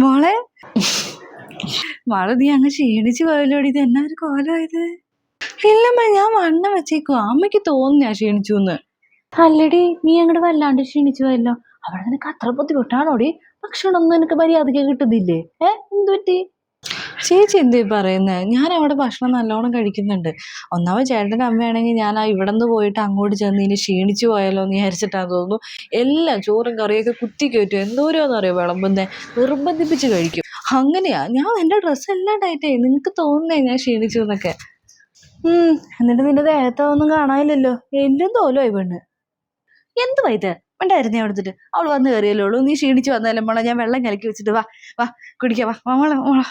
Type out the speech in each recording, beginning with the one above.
മോളെ. മോളെ നീ അങ്ങ് ക്ഷീണിച്ച് പോയല്ലോടി. ഇത് എന്നാ ഒരു കോലമായത് ഇല്ലമ്മ ഞാൻ വണ്ണം വെച്ചേക്കോ അമ്മയ്ക്ക് തോന്നുന്നു ഞാൻ ക്ഷീണിച്ചു എന്ന് അല്ലടി നീ അങ്ങോട്ട് വല്ലാണ്ട് ക്ഷീണിച്ചു പോയല്ലോ. അവിടെ നിനക്ക് അത്ര ബുദ്ധിമുട്ടാണോടി? ഭക്ഷണം ഒന്നും നിനക്ക് മര്യാദയ്ക്ക് കിട്ടുന്നില്ലേ? ഏ? എന്ത് പറ്റി ചേച്ചി എന്തേ പറയുന്നത് ഞാൻ അവിടെ ഭക്ഷണം നല്ലോണം കഴിക്കുന്നുണ്ട്. ഒന്നാമത് ചേട്ടന്റെ അമ്മയാണെങ്കിൽ ഞാൻ ആ ഇവിടെ നിന്ന് പോയിട്ട് അങ്ങോട്ട് ചെന്ന് ഇനി ക്ഷീണിച്ചു പോയാലോ എന്ന് വിചാരിച്ചിട്ടാണ് തോന്നുന്നു. എല്ലാം ചോറും കറിയൊക്കെ കുത്തി കയറ്റും. എന്തോരോന്ന് അറിയോ വിളമ്പുന്നേ? നിർബന്ധിപ്പിച്ച് കഴിക്കും. അങ്ങനെയാ. ഞാൻ എന്റെ ഡ്രസ്സ് എല്ലാം ടൈറ്റായി നിങ്ങൾക്ക് തോന്നുന്നേ ഞാൻ ക്ഷീണിച്ചു എന്നൊക്കെ? എന്നിട്ട് നിന്റെ ദേഹത്തൊന്നും കാണാനില്ലല്ലോ. എല്ലാം തോലുമായി പെണ്ണ്. എന്ത് വൈദ്യ ഉണ്ടായിരുന്നു എടുത്തിട്ട് അവൾ വന്ന് കയറിയല്ലേ ഉള്ളൂ. നീ ക്ഷീണിച്ച് വന്നാലും മോളെ? ഞാൻ വെള്ളം കലക്കി വെച്ചിട്ട് വാ വാ കുടിക്കാം വാ, മോളെ മോളെ.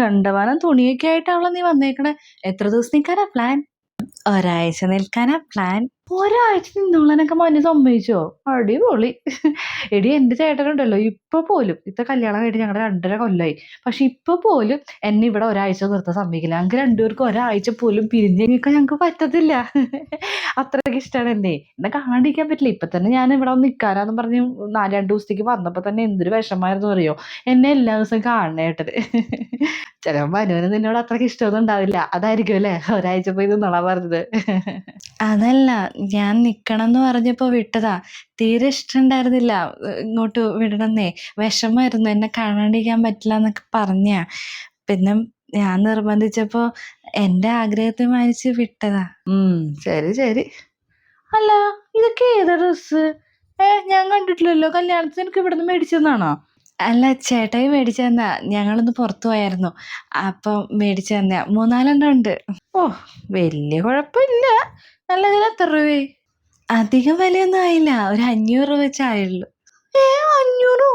കണ്ടവാനം തുണിയൊക്കെ ആയിട്ടാണല്ലോ നീ വന്നേക്കണേ. എത്ര ദിവസം നിൽക്കാനാ പ്ലാൻ ഒരാഴ്ച നിൽക്കാനാ പ്ലാൻ ഒരാഴ്ച നിന്നോളനൊക്കെ മോനെ സമ്മതിച്ചോ? അടിപൊളി. എടി എന്റെ ചേട്ടനുണ്ടല്ലോ ഇപ്പൊ പോലും ഇത്ത കല്യാണം കഴിഞ്ഞ് ഞങ്ങളുടെ രണ്ടര കൊല്ലമായി പക്ഷെ ഇപ്പൊ പോലും എന്നെ ഇവിടെ ഒരാഴ്ച നിർത്താൻ സമ്മതിക്കില്ല. ഞങ്ങൾക്ക് രണ്ടുപേർക്കും ഒരാഴ്ച പോലും പിരിഞ്ഞ് നിൽക്കാൻ ഞങ്ങൾക്ക് പറ്റത്തില്ല. അത്രയ്ക്ക് ഇഷ്ടമാണ് എന്നെ. എന്നെ കാണാണ്ടിരിക്കാൻ പറ്റില്ല. ഇപ്പൊ തന്നെ ഞാൻ ഇവിടെ വന്ന് നിൽക്കാനാന്ന് പറഞ്ഞ് നാല് രണ്ട് ദിവസത്തേക്ക് വന്നപ്പോ തന്നെ എന്തൊരു വിഷമായിരുന്നു അറിയോ? എന്നെ എല്ലാ ദിവസവും കാണണേ കേട്ടത്. ചിലപ്പോൾ മനുവിന് നിന്നോട് അത്രയ്ക്ക് ഇഷ്ടമൊന്നും ഉണ്ടാവില്ല. അതായിരിക്കും അല്ലേ? ഒരാഴ്ച പോയി നിന്നോളാ പറഞ്ഞത്. അതല്ല ഞാൻ നിക്കണം എന്ന് പറഞ്ഞപ്പോ വിട്ടതാ. തീരെ ഇഷ്ടമുണ്ടായിരുന്നില്ല ഇങ്ങോട്ട് വിടണമെന്നേ വിഷമായിരുന്നു. എന്നെ കാണാണ്ടിരിക്കാൻ പറ്റില്ല എന്നൊക്കെ പറഞ്ഞ. പിന്നെ ഞാൻ നിർബന്ധിച്ചപ്പോ എന്റെ ആഗ്രഹത്തെ മാനിച്ച് വിട്ടതാ. ഉം ശരി ശരി. അല്ല ഇതൊക്കെ ഏതാ ഡ്രസ് ഏ ഞാൻ കണ്ടിട്ടില്ലല്ലോ. കല്യാണത്തിന് എനിക്ക് ഇവിടുന്ന് മേടിച്ചെന്നാണോ? അല്ല ചേട്ടായി മേടിച്ചു തന്നാ. ഞങ്ങളൊന്ന് പുറത്തു പോയായിരുന്നു. അപ്പം മേടിച്ചു തന്ന മൂന്നാലെണ്ണം ഉണ്ട്. ഓ വലിയ കുഴപ്പമില്ല. നല്ല ഇതിന് എത്ര രൂപയായി? അധികം വിലയൊന്നും ആയില്ല. ഒരു അഞ്ഞൂറ് രൂപ വെച്ചായുള്ളൂ ഏ അഞ്ഞൂറോ?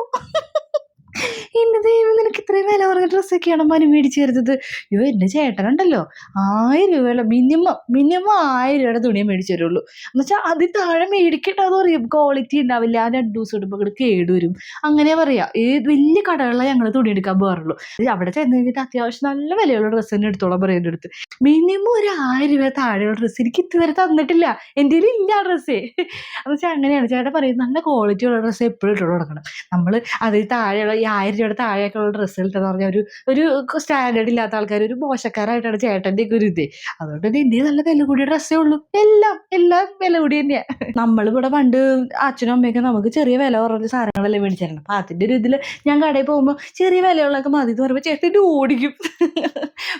എന്റെ ദൈവം നിനക്ക് ഇത്രയും വില കുറഞ്ഞ ഡ്രസ്സൊക്കെയാണ് മനു മേടിച്ചു തരുന്നത്? അയ്യോ എന്റെ ചേട്ടനുണ്ടല്ലോ. ആയിരം രൂപയുള്ള മിനിമം മിനിമം ആയിരം രൂപയുടെ തുണിയെ മേടിച്ചു തരുള്ളൂ. എന്നുവെച്ചാൽ അതിൽ താഴെ മേടിക്കണ്ടെന്ന് പറയും. ക്വാളിറ്റി ഉണ്ടാവില്ല ആ രണ്ട് ദിവസം ഇടുമ്പോൾ ഇവിടെ കേടുവരും അങ്ങനെ പറയാം. ഏത് വലിയ കടകളിലാണ് ഞങ്ങൾ തുണി എടുക്കാൻ പോകാറുള്ളൂ. അവിടെ ചെന്ന് കഴിഞ്ഞിട്ട് അത്യാവശ്യം നല്ല വിലയുള്ള ഡ്രസ്സ് തന്നെ എടുത്തോളാൻ പറയുന്ന അടുത്ത്. മിനിമം ഒരു ആയിരം രൂപ താഴെയുള്ള ഡ്രസ്സ് എനിക്ക് ഇതുവരെ തന്നിട്ടില്ല. എന്റെ കയ്യിൽ ഇല്ല ഡ്രസ്സേ എന്നുവെച്ചാൽ അങ്ങനെയാണ്. ചേട്ടൻ പറയും നല്ല ക്വാളിറ്റി ഉള്ള ഡ്രസ്സ് എപ്പോഴും ഇട്ടോണ്ട് കൊടുക്കണം നമ്മൾ അതിൽ താഴെയുള്ള ഈ ആയിരം രൂപയുടെ താഴെയൊക്കെ ഉള്ള എന്ന് പറഞ്ഞാൽ ഒരു ഒരു സ്റ്റാൻഡേർഡ് ഇല്ലാത്ത ആൾക്കാർ ഒരു മോശക്കാരായിട്ടാണ് ചേട്ടന്റെ ഒക്കെ ഒരു അതുകൊണ്ട് തന്നെ ഇന്ത്യ നല്ല വില കൂടിയ ഡ്രസ്സേ ഉള്ളൂ. എല്ലാം എല്ലാം വില കൂടി തന്നെയാണ് നമ്മളിവിടെ പണ്ട് അച്ഛനും അമ്മയൊക്കെ നമുക്ക് ചെറിയ വില കുറഞ്ഞ സാധനങ്ങളല്ലേ മേടിച്ചിരുന്നത് അപ്പം അതിന്റെ ഒരു ഇതിൽ ഞാൻ കടയിൽ പോകുമ്പോൾ ചെറിയ വിലയുള്ളതൊക്കെ മതി എന്ന് പറയുമ്പോൾ ചേട്ടന്റെ ഓടിക്കും.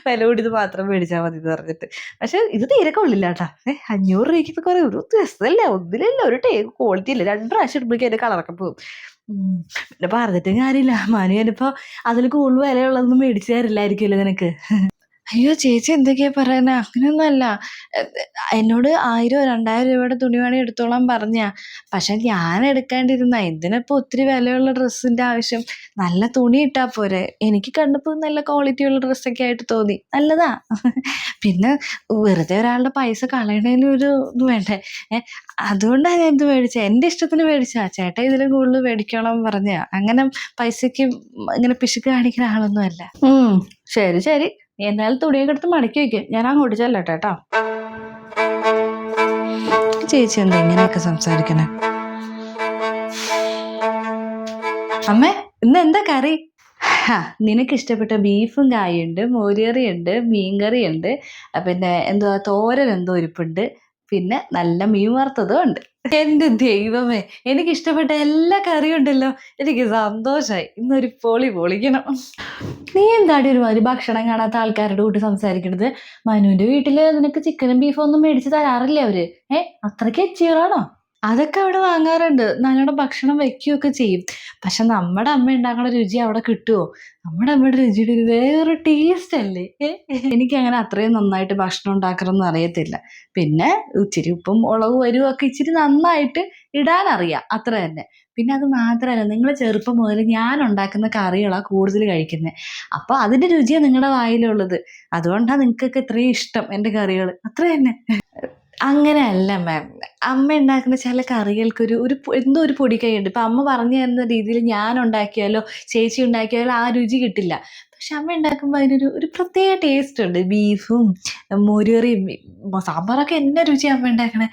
വില കൂടിയത് മാത്രം മേടിച്ചാൽ മതി എന്ന് പറഞ്ഞിട്ട്. പക്ഷെ ഇത് തീരെ കൊള്ളില്ല കേട്ടാ ഏഹ് അഞ്ഞൂറ് രൂപയ്ക്ക് കുറേ ഒരു രസമല്ല ഒന്നിലല്ല? ഒരു ടേ ക്വാളിറ്റി ഇല്ല രണ്ട് പ്രാവശ്യം ഇടുമ്പോഴേക്കും അതിന്റെ കളറൊക്കെ പോകും. പിന്നെ പറഞ്ഞിട്ടും കാര്യമില്ല. മനു ഞാനിപ്പോൾ അതിൽ കൂടുതൽ വിലയുള്ളതൊന്നും മേടിച്ചു തരില്ലായിരിക്കുമല്ലോ നിനക്ക്. അയ്യോ ചേച്ചി എന്തൊക്കെയാ പറയുന്നത് അങ്ങനെയൊന്നുമല്ല എന്നോട് ആയിരോ രണ്ടായിരം രൂപയുടെ തുണി വേണേ എടുത്തോളാൻ പറഞ്ഞ. പക്ഷെ ഞാൻ എടുക്കാണ്ടിരുന്ന എന്തിനപ്പോ ഒത്തിരി വിലയുള്ള ഡ്രസ്സിന്റെ ആവശ്യം? നല്ല തുണി ഇട്ടാ പോരെ. എനിക്ക് കണ്ടപ്പോൾ നല്ല ക്വാളിറ്റി ക്വാളിറ്റിയുള്ള ഡ്രസ്സൊക്കെ ആയിട്ട് തോന്നി. നല്ലതാ. പിന്നെ വെറുതെ ഒരാളുടെ പൈസ കളയണേലും ഒരു ഇത് വേണ്ടേ? അതുകൊണ്ടാണ് ഞാൻ ഇത് മേടിച്ചത് എന്റെ ഇഷ്ടത്തിന് മേടിച്ചാ. ചേട്ടാ ഇതിലും കൂടുതൽ മേടിക്കണം പറഞ്ഞ. അങ്ങനെ പൈസക്ക് ഇങ്ങനെ പിശുക്ക് കാണിക്കുന്ന ആളൊന്നും അല്ല ഉം ശരി ശരി. നീ എന്തായാലും തുണിയൊക്കെ എടുത്ത് മടക്കി വയ്ക്കും ഞാൻ അങ്ങോട്ട് ചെല്ലട്ടെ കേട്ടോ ചേച്ചി എന്താ ഇങ്ങനെയൊക്കെ സംസാരിക്കണേ? അമ്മേ ഇന്ന് എന്താ കറി? നിനക്ക് ഇഷ്ടപ്പെട്ട ബീഫും കായുണ്ട് മോരുകറിയുണ്ട് മീൻകറിയുണ്ട് പിന്നെ എന്തുവാ തോരൻ എന്തോ ഇരിപ്പുണ്ട്. പിന്നെ നല്ല മീൻ വറുത്തതും ഉണ്ട്. എന്റെ ദൈവമേ എനിക്ക് ഇഷ്ടപ്പെട്ട എല്ലാ കറിയും ഉണ്ടല്ലോ. എനിക്ക് സന്തോഷമായി ഇന്നൊരു പൊളി പൊളിക്കണം. നീ എന്താടി ഒരുമാതിരി ഭക്ഷണം കാണാത്ത ആൾക്കാരുടെ കൂട്ടി സംസാരിക്കണത്? മനുവിന്റെ വീട്ടിൽ നിനക്ക് ചിക്കനും ബീഫും ഒന്നും മേടിച്ച് തരാറില്ലേ അവർ? ഏ അത്രയ്ക്ക് എച്ചീറാണോ അതൊക്കെ അവിടെ വാങ്ങാറുണ്ട്. നല്ലോണം ഭക്ഷണം വെക്കുകയൊക്കെ ചെയ്യും. പക്ഷെ നമ്മുടെ അമ്മ ഉണ്ടാക്കുന്ന രുചി അവിടെ കിട്ടുമോ നമ്മുടെ അമ്മയുടെ രുചിയുടെ ഒരു വേറൊരു ടേസ്റ്റ് അല്ലേ? എനിക്ക് അങ്ങനെ അത്രയും നന്നായിട്ട് ഭക്ഷണം ഉണ്ടാക്കണമെന്ന് അറിയത്തില്ല. പിന്നെ ഇച്ചിരി ഉപ്പും ഉളവ് എരിവും ഒക്കെ ഇച്ചിരി നന്നായിട്ട് ഇടാൻ അറിയാം. അത്ര തന്നെ. പിന്നെ അത് മാത്രമല്ല നിങ്ങൾ ചെറുപ്പം മുതൽ ഞാൻ ഉണ്ടാക്കുന്ന കറികളാണ് കൂടുതൽ കഴിക്കുന്നത് അപ്പോൾ അതിന്റെ രുചിയാണ് നിങ്ങളുടെ വായിലുള്ളത്. അതുകൊണ്ടാണ് നിങ്ങൾക്കൊക്കെ ഇത്രയും ഇഷ്ടം എന്റെ കറികൾ. അത്ര തന്നെ. അങ്ങനെയല്ല മാം അമ്മ ഉണ്ടാക്കുന്ന ചില കറികൾക്കൊരു ഒരു എന്തോ ഒരു പൊടി കൈയുണ്ട്. ഇപ്പം അമ്മ പറഞ്ഞു തരുന്ന രീതിയിൽ ഞാൻ ഉണ്ടാക്കിയാലോ ചേച്ചി ഉണ്ടാക്കിയാലോ ആ രുചി കിട്ടില്ല. പക്ഷെ അമ്മ ഉണ്ടാക്കുമ്പോൾ അതിനൊരു ഒരു പ്രത്യേക ടേസ്റ്റ് ഉണ്ട്. ബീഫും മോരുകറിയും സാമ്പാറൊക്കെ എന്നെ രുചി അമ്മ ഉണ്ടാക്കണേ?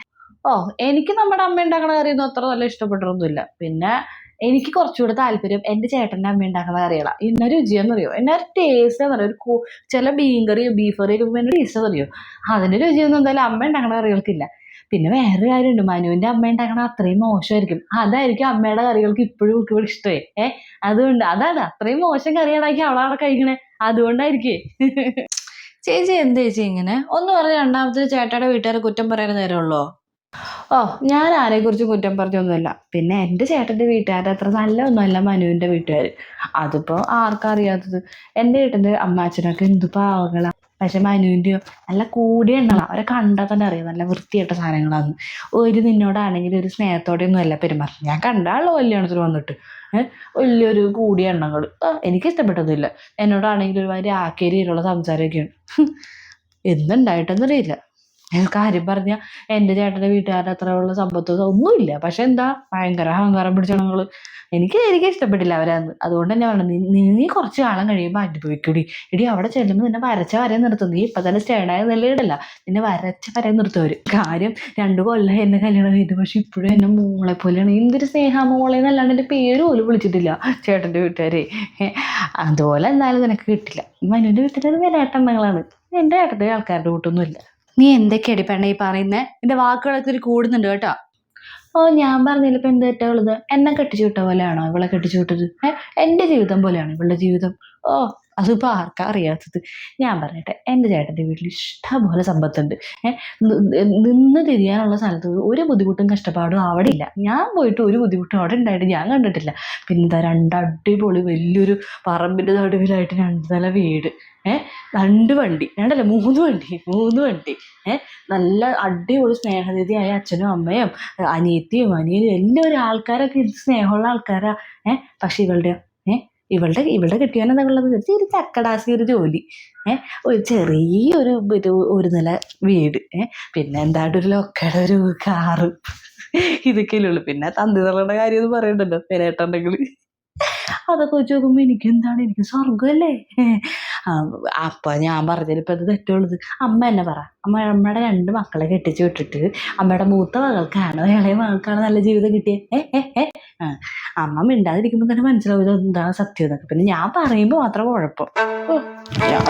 ഓ എനിക്ക് നമ്മുടെ അമ്മ ഉണ്ടാക്കണ കറിയൊന്നും അത്ര നല്ല ഇഷ്ടപ്പെട്ടൊന്നുമില്ല പിന്നെ എനിക്ക് കുറച്ചുകൂടെ താല്പര്യം എന്റെ ചേട്ടന്റെ അമ്മ ഉണ്ടാക്കുന്ന കറികളാണ് ഇന്ന രുചിയെന്നറിയോ എന്നാ ടേസ്റ്റ് എന്ന് പറയുക ഒരു ചില മീൻ കറിയോ ബീഫ് കറിയോ ഒക്കെ എന്റെ ടേസ്റ്റ് അറിയോ? അതിന്റെ രുചിയൊന്നും എന്തായാലും അമ്മ ഉണ്ടാക്കണ കറികൾക്കില്ല. പിന്നെ വേറെ കാര്യമുണ്ട്. മനുവിന്റെ അമ്മ ഉണ്ടാക്കണ അത്രയും മോശമായിരിക്കും. അതായിരിക്കും അമ്മയുടെ കറികൾക്ക് ഇപ്പോഴും ഒക്കെ ഇവിടെ ഏ? അതുകൊണ്ട് അതാണ് അത്രയും മോശം കറി ഉണ്ടാക്കി അവളവിടെ കഴിക്കണേ. അതുകൊണ്ടായിരിക്കേ. ചേച്ചി എന്താ ചേച്ചി ഇങ്ങനെ? ഒന്ന് പറഞ്ഞ രണ്ടാമത്തെ ചേട്ടയുടെ വീട്ടുകാരെ കുറ്റം പറയാൻ നേരമുള്ളോ? ഓ ഞാൻ ആരെക്കുറിച്ചും കുറ്റം പറഞ്ഞൊന്നുമില്ല. പിന്നെ എന്റെ ചേട്ടന്റെ വീട്ടുകാർ അത്ര നല്ലതൊന്നുമല്ല മനുവിന്റെ വീട്ടുകാർ. അതിപ്പോൾ ആർക്കറിയാത്തത് എന്റെ വീട്ടിന്റെ അമ്മാച്ചനൊക്കെ എന്ത് പാവകളാ പക്ഷെ മനുവിന്റെയോ നല്ല കൂടിയ എണ്ണളാ അവരെ കണ്ടാൽ തന്നെ അറിയാം. നല്ല വൃത്തിയായിട്ട സാധനങ്ങളാന്ന്. ഒരു നിന്നോടാണെങ്കിൽ ഒരു സ്നേഹത്തോടെയൊന്നും അല്ല. പെരുമാറും ഞാൻ കണ്ടാളോ കല്യാണത്തിന് വന്നിട്ട്. വലിയൊരു കൂടിയ എണ്ണങ്ങൾ. എനിക്ക് ഇഷ്ടപ്പെട്ടതില്ല എന്നോടാണെങ്കിൽ ഒരുമാതിരി ആക്കേരിയിലുള്ള സംസാരമൊക്കെയാണ്. എന്തുണ്ടായിട്ടെന്നറിയില്ല. കാര്യം പറഞ്ഞ എന്റെ ചേട്ടന്റെ വീട്ടുകാരുടെ അത്ര ഉള്ള സമ്പത്തും ഒന്നുമില്ല. പക്ഷെ എന്താ ഭയങ്കര അഹങ്കാരം പിടിച്ച എനിക്ക് എനിക്ക് ഇഷ്ടപ്പെട്ടില്ല അവരാന്ന് അതുകൊണ്ട് തന്നെ പറഞ്ഞു നീ നീ കുറച്ച് കാലം കഴിയുമ്പോൾ അനുഭവിക്കൂടി. ഇടി അവിടെ ചെല്ലുമ്പോൾ നിന്നെ വരച്ച വരെ നിർത്തും. നീ ഇപ്പം തന്നെ സ്റ്റേഡായ നിലയിടല്ല നിന്നെ വരച്ച വരെ നിർത്തും കാര്യം രണ്ടു കൊല്ലം എന്നെ കല്യാണം ചെയ്തു പക്ഷെ ഇപ്പോഴും എന്നെ മോളെ പോലെയാണ്. എന്തൊരു സ്നേഹ മോളെ എന്നല്ലാണ്ട് എന്റെ പേര് പോലും വിളിച്ചിട്ടില്ല ചേട്ടന്റെ വീട്ടുകാരെ. അതുപോലെ എന്തായാലും നിനക്ക് കിട്ടില്ല. മനുവിന്റെ വീട്ടുകാർ വിലയേട്ടെണ്ണങ്ങളാണ് എന്റെ ഏട്ടന്റെ ആൾക്കാരുടെ കൂട്ടൊന്നുമില്ല നീ എന്തൊക്കെയാടി പെണ്ണ ഈ പറയുന്നേ? നിന്റെ വാക്കുകളൊക്കെ ഒരു കൂടുന്നുണ്ട് കേട്ടോ. ഓ ഞാൻ പറഞ്ഞില്ല ഇപ്പം എന്ത് തെറ്റുള്ളത് എന്നെ കെട്ടിച്ചു വിട്ട പോലെയാണോ ഇവളെ കെട്ടിച്ചു വിട്ടത്? ഏഹ് എന്റെ ജീവിതം പോലെയാണോ ഇവളുടെ ജീവിതം? ഓ അതിപ്പോൾ ആർക്കാ അറിയാത്തത്? ഞാൻ പറയട്ടെ എന്റെ ചേട്ടന്റെ വീട്ടിൽ ഇഷ്ടംപോലെ സമ്പത്തുണ്ട്. നിന്ന് തിരിയാനുള്ള സ്ഥലത്ത് ഒരു ബുദ്ധിമുട്ടും കഷ്ടപ്പാടും അവിടെ ഇല്ല. ഞാൻ പോയിട്ട് ഒരു ബുദ്ധിമുട്ടും അവിടെ ഉണ്ടായിട്ട് ഞാൻ കണ്ടിട്ടില്ല. പിന്നെ രണ്ട് അടിപൊളി വലിയൊരു പറമ്പിന്റെ നടുവിലായിട്ട് രണ്ട് നില വീട്. ഏഹ് രണ്ട് വണ്ടി രണ്ടല്ല മൂന്ന് വണ്ടി മൂന്ന് വണ്ടി. ഏഹ് നല്ല അടിപൊളി സ്നേഹനിധിയായ അച്ഛനും അമ്മയും അനിയത്തിയും അനിയനും എല്ലാവരും ആൾക്കാരൊക്കെ സ്നേഹമുള്ള ആൾക്കാരാ. ഏഹ് ഇവളുടെ ഏഹ് ഇവളുടെ ഇവളുടെ കെട്ടിയവൻ എന്താ ഉള്ളത്? ഒരു ചക്കടാസി ഒരു ജോലി. ഏഹ് ഒരു ചെറിയൊരു ഒരു ഒരു നില വീട്. ഏഹ് പിന്നെ എന്താണ്ട് ഒരു ലൊക്കയുടെ ഒരു കാറ്. ഇതൊക്കെയല്ലേ ഉള്ളൂ. പിന്നെ തന്തി തള്ളുടെ കാര്യം ഒന്നും പറയണ്ടല്ലോ പേരേട്ടുണ്ടെങ്കിൽ അതൊക്കെ വെച്ച് നോക്കുമ്പോൾ എനിക്ക് എന്താണ് എനിക്ക് സ്വർഗമല്ലേ അപ്പം ഞാൻ പറഞ്ഞതിലിപ്പോൾ അത് തെറ്റുള്ളത്. അമ്മ എന്നെ പറ. അമ്മ അമ്മയുടെ രണ്ട് മക്കളെ കെട്ടിച്ച് വിട്ടിട്ട് അമ്മയുടെ മൂത്ത മകൾക്കാണോ ഇളയ മകൾക്കാണോ നല്ല ജീവിതം കിട്ടിയത് ഏ ഏ ഏ. അമ്മ മിണ്ടാതിരിക്കുമ്പോൾ തന്നെ മനസ്സിലാവും ഇത് എന്താണ് സത്യം എന്നൊക്കെ. പിന്നെ ഞാൻ പറയുമ്പോൾ മാത്രം കുഴപ്പം. ഞാൻ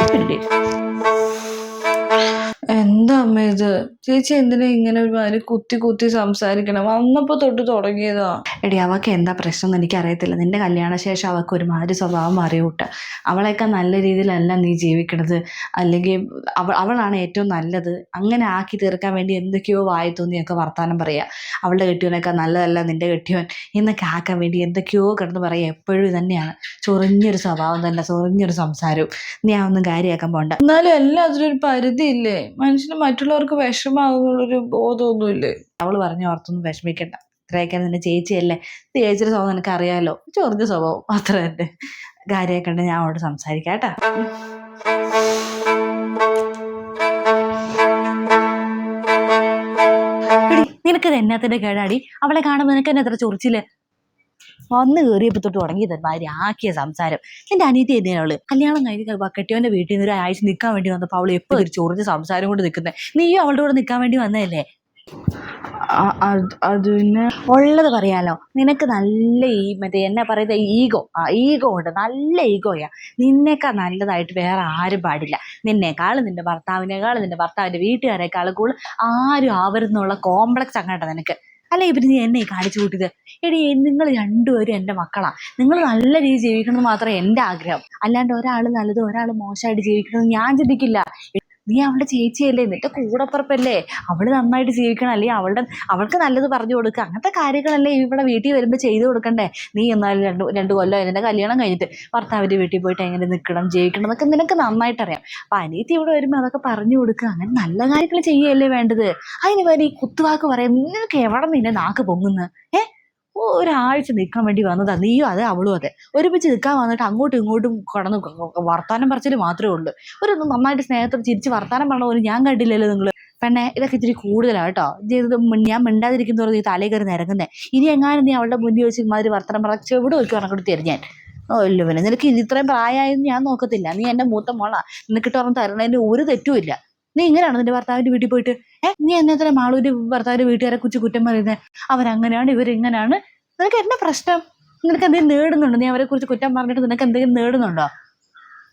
എന്താ അമ്മ ഇത്? ചേച്ചി എന്തിനാ ഇങ്ങനെ ഒരുമാതിരി കുത്തി കുത്തി സംസാരിക്കണം? വന്നപ്പോ തൊട്ട് തുടങ്ങിയതാ. എടി അവക്ക് എന്താ പ്രശ്നം എന്ന് എനിക്കറിയത്തില്ല. നിന്റെ കല്യാണ ശേഷം അവൾക്ക് ഒരുമാതിരി സ്വഭാവം അറിയൂട്ട അവളെയൊക്കെ നല്ല രീതിയിലല്ല നീ ജീവിക്കണത്. അല്ലെങ്കിൽ അവൾ അവളാണ് ഏറ്റവും നല്ലത്. അങ്ങനെ ആക്കി തീർക്കാൻ വേണ്ടി എന്തൊക്കെയോ വായി തോന്നിയൊക്കെ വർത്താനം പറയുക അവളുടെ കെട്ടിയവനൊക്കെ നല്ലതല്ല നിന്റെ കെട്ടിയവൻ എന്നൊക്കെ ആക്കാൻ വേണ്ടി എന്തൊക്കെയോ കിടന്ന് പറയുക എപ്പോഴും തന്നെയാണ്. ചൊറിഞ്ഞൊരു സ്വഭാവം തന്നെ ചൊറിഞ്ഞൊരു സംസാരവും. നീ ആ ഒന്നും കാര്യമാക്കാൻ പോണ്ട. എന്നാലും എല്ലാത്തിനും ഒരു പരിധിയില്ലേ? മനുഷ്യന് മറ്റുള്ളവർക്ക് വിഷമാകുന്നുള്ളൊരു ബോധമൊന്നുമില്ലേ. അവൾ പറഞ്ഞു ഓർത്തൊന്നും വിഷമിക്കണ്ട. ഇത്രയൊക്കെ നിന്റെ ചേച്ചിയല്ലേ? ചേച്ചിയുടെ സ്വഭാവം നിനക്ക് അറിയാലോ ചൊറിഞ്ഞ സ്വഭാവം അത്ര കാര്യമൊക്കെ ഉണ്ട്. ഞാൻ അവളോട് സംസാരിക്കാം നിനക്ക് എന്നാത്തിന്റെ കേടാടി? അവളെ കാണുമ്പോൾ നിനക്ക് എന്നെ എത്ര ചൊറിച്ചിൽ? വന്ന് കയറിയപ്പോ തൊട്ട് തുടങ്ങി തരുമാതിരി ആക്കിയ സംസാരം. എന്റെ അനിയത്തി എന്തിനാണ് അവൾ? കല്യാണം കഴിഞ്ഞ് കെട്ടിയവന്റെ വീട്ടിൽ നിന്ന് ഒരു ആഴ്ച നിൽക്കാൻ വേണ്ടി വന്നപ്പോൾ അവൾ എപ്പോ ഒരു ചൊറിഞ്ഞ സംസാരം കൊണ്ട് നിൽക്കുന്നത് നീയും അവളുടെ കൂടെ നിൽക്കാൻ വേണ്ടി വന്നതല്ലേ? അത് പിന്നെ? ഉള്ളത് പറയാലോ. നിനക്ക് നല്ല ഈ മറ്റേ എന്നാ പറയുന്നത് ഈഗോ. ആ ഈഗോ ഉണ്ട്. നല്ല ഈഗോയാ. നിന്നേക്കാൾ നല്ലതായിട്ട് വേറെ ആരും പാടില്ല. നിന്നേക്കാളും നിന്റെ ഭർത്താവിനേക്കാളും നിന്റെ ഭർത്താവിന്റെ വീട്ടുകാരെക്കാളും കൂടുതൽ ആരും ആവരുന്നുള്ള കോംപ്ലക്സ് അങ്ങോട്ടാ നിനക്ക്. അല്ലേ ഇവർ നീ എന്നെ കാണിച്ചു കൂട്ടിയത്? എടി നിങ്ങൾ രണ്ടുപേരും എന്റെ മക്കളാ. നിങ്ങൾ നല്ല രീതിയിൽ ജീവിക്കണം മാത്രമേ എന്റെ ആഗ്രഹം. അല്ലാണ്ട് ഒരാൾ നല്ലത് ഒരാൾ മോശമായിട്ട് ജീവിക്കണമെന്ന് ഞാൻ ചിന്തിക്കില്ല. നീ അവളുടെ ചേച്ചിയല്ലേ? നിന്റെ കൂടപ്പുറപ്പല്ലേ? അവൾ നന്നായിട്ട് ജീവിക്കണം. അല്ലെങ്കിൽ അവളുടെ അവൾക്ക് നല്ലത് പറഞ്ഞു കൊടുക്കുക അങ്ങനത്തെ കാര്യങ്ങളല്ലേ ഇവിടെ വീട്ടിൽ വരുമ്പോൾ ചെയ്തു കൊടുക്കണ്ടേ? നീ എന്നാലും രണ്ട് രണ്ട് കൊല്ലം നിന്റെ കല്യാണം കഴിഞ്ഞിട്ട് ഭർത്താവിന്റെ വീട്ടിൽ പോയിട്ട് എങ്ങനെ നിൽക്കണം ജീവിക്കണം എന്നൊക്കെ നിനക്ക് നന്നായിട്ട് അറിയാം അപ്പം അനിയത്തി ഇവിടെ വരുമ്പോൾ അതൊക്കെ പറഞ്ഞു കൊടുക്കുക അങ്ങനെ നല്ല കാര്യങ്ങൾ ചെയ്യുകയല്ലേ വേണ്ടത്. അതിന് വേറെ ഈ കുത്തുവാക്ക് പറയാം നിനക്ക് എവിടെ നിന്നെ നാക്ക് പൊങ്ങുന്നു ഏ? ഒരാഴ്ച നിൽക്കാൻ വേണ്ടി വന്നതാ. നീയും അതെ അവളും അതെ. ഒരുമിച്ച് നിൽക്കാൻ വന്നിട്ട് അങ്ങോട്ടും ഇങ്ങോട്ടും കടന്ന് വർത്താനം പറച്ചിൽ മാത്രമേ ഉള്ളൂ. ഒരു നന്നായിട്ട് സ്നേഹത്തോട് ചിരിച്ച് വർത്താനം പറഞ്ഞ പോലും ഞാൻ കണ്ടില്ലല്ലോ നിങ്ങൾ പെണ്ണെ ഇതൊക്കെ ഇത്തിരി കൂടുതലാണ് കേട്ടോ. ഞാൻ മിണ്ടാതിരിക്കുന്നവർ നീ തലേ കയറി നിരങ്ങുന്നേ. ഇനി എങ്ങാനും നീ അവളുടെ മുന്നിൽ വെച്ച് ഇമാതിരി വർത്തനം പറഞ്ഞ ചെവിടെ വെക്കും പറഞ്ഞിട്ട് തരും ഞാൻ. ഓ ഇല്ല പിന്നെ നിനക്ക് ഇത് ഇത്രയും പ്രായമായെന്ന് ഞാൻ നോക്കത്തില്ല. നീ എന്റെ മൂത്ത മോളാ. നിനക്കിട്ട് പറഞ്ഞ് തരണതിന് ഒരു തെറ്റുമില്ല നീ ഇങ്ങനെയാണ് നിന്റെ ഭർത്താവിന്റെ വീട്ടിൽ പോയിട്ട്? ഏഹ് നീ എന്നെ തന്നെ മാളൂരി ഭർത്താവിന്റെ വീട്ടുകാരെ കുറിച്ച് കുറ്റം പറയുന്നത് അവരങ്ങനെയാണ് ഇവരിങ്ങനെയാണ്. നിനക്ക് എന്നെ പ്രശ്നം? നിനക്ക് എന്തെങ്കിലും നേടുന്നുണ്ടോ? നീ അവരെ കുറിച്ച് കുറ്റം പറഞ്ഞിട്ട് നിനക്ക് എന്തെങ്കിലും നേടുന്നുണ്ടോ?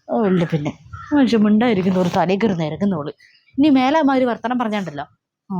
ഓ ഇല്ല പിന്നെ. മനുഷ്യ മിണ്ടായിരിക്കുന്നു ഒരു തലയിൽ കയറി നിരക്കുന്നോൾ ഇനി മേലെ മാതിരി വർത്തനം പറഞ്ഞാണ്ടല്ലോ? ആ